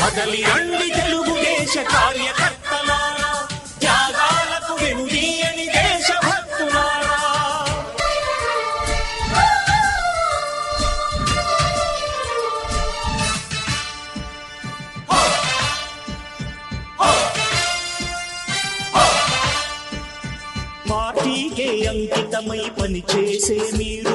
కదలి రండి తెలుగుదేశ కార్యకర్తలారా త్యాగాలకు వెనుదీయని దేశభక్తులారా పార్టీకే అంకితమై పనిచేసే మీరు